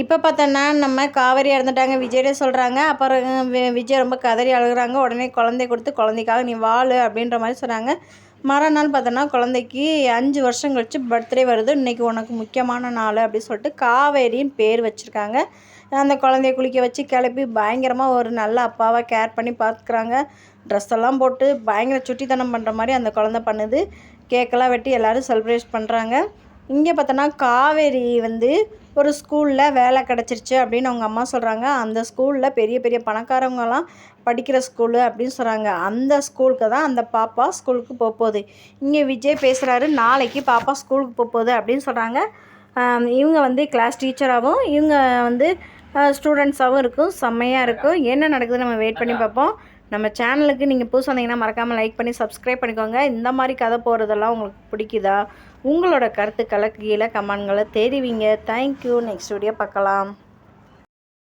இப்போ பார்த்தோன்னா நம்ம காவேரி இறந்துட்டாங்க விஜய்டே சொல்கிறாங்க அப்புறம் விஜய் ரொம்ப கதறி அழுகுறாங்க. உடனே குழந்தைய கொடுத்து குழந்தைக்காக நீ வாழு அப்படின்ற மாதிரி சொன்னாங்க. மறுநாள் பார்த்தோன்னா குழந்தைக்கு அஞ்சு வருஷம் கழிச்சு பர்த்டே வருது. இன்றைக்கி உனக்கு முக்கியமான நாள் அப்படின்னு சொல்லிட்டு காவேரின்னு பேர் வச்சுருக்காங்க. அந்த குழந்தைய குளிக்க வச்சு கிளப்பி பயங்கரமாக ஒரு நல்ல அப்பாவாக கேர் பண்ணி பார்த்துக்குறாங்க. ட்ரெஸ் எல்லாம் போட்டு பயங்கர சுட்டித்தனம் பண்ணுற மாதிரி அந்த குழந்த பண்ணுது. கேக்கெல்லாம் வெட்டி எல்லோரும் செலிப்ரேட் பண்ணுறாங்க இங்கே பார்த்தோன்னா காவேரி வந்து ஒரு ஸ்கூலில் வேலை கிடச்சிருச்சு அப்படின்னு அவங்க அம்மா சொல்கிறாங்க அந்த ஸ்கூலில் பெரிய பெரிய பணக்காரவங்கலாம் படிக்கிற ஸ்கூலு அப்படின்னு சொல்கிறாங்க அந்த ஸ்கூலுக்கு தான் அந்த பாப்பா ஸ்கூலுக்கு போக போகுது. இங்கே விஜய் பேசுகிறாரு நாளைக்கு பாப்பா ஸ்கூலுக்கு போக போகுது அப்படின்னு சொல்கிறாங்க இவங்க வந்து கிளாஸ் டீச்சராகவும் இவங்க வந்து ஸ்டூடெண்ட்ஸாகவும் இருக்கும். செம்மையாக இருக்கும். என்ன நடக்குது நம்ம வெயிட் பண்ணி பார்ப்போம். நம்ம சேனலுக்கு நீங்கள் புதுசு வந்தீங்கன்னா மறக்காமல் லைக் பண்ணி சப்ஸ்கிரைப் பண்ணிக்கோங்க. இந்த மாதிரி கதை போகிறதெல்லாம் உங்களுக்கு பிடிக்குதா? உங்களோட கருத்துக்களை கீழே கமெண்ட்களை தெரிவிங்க. தேங்க்யூ நெக்ஸ்ட் வீடியோ பார்க்கலாம்.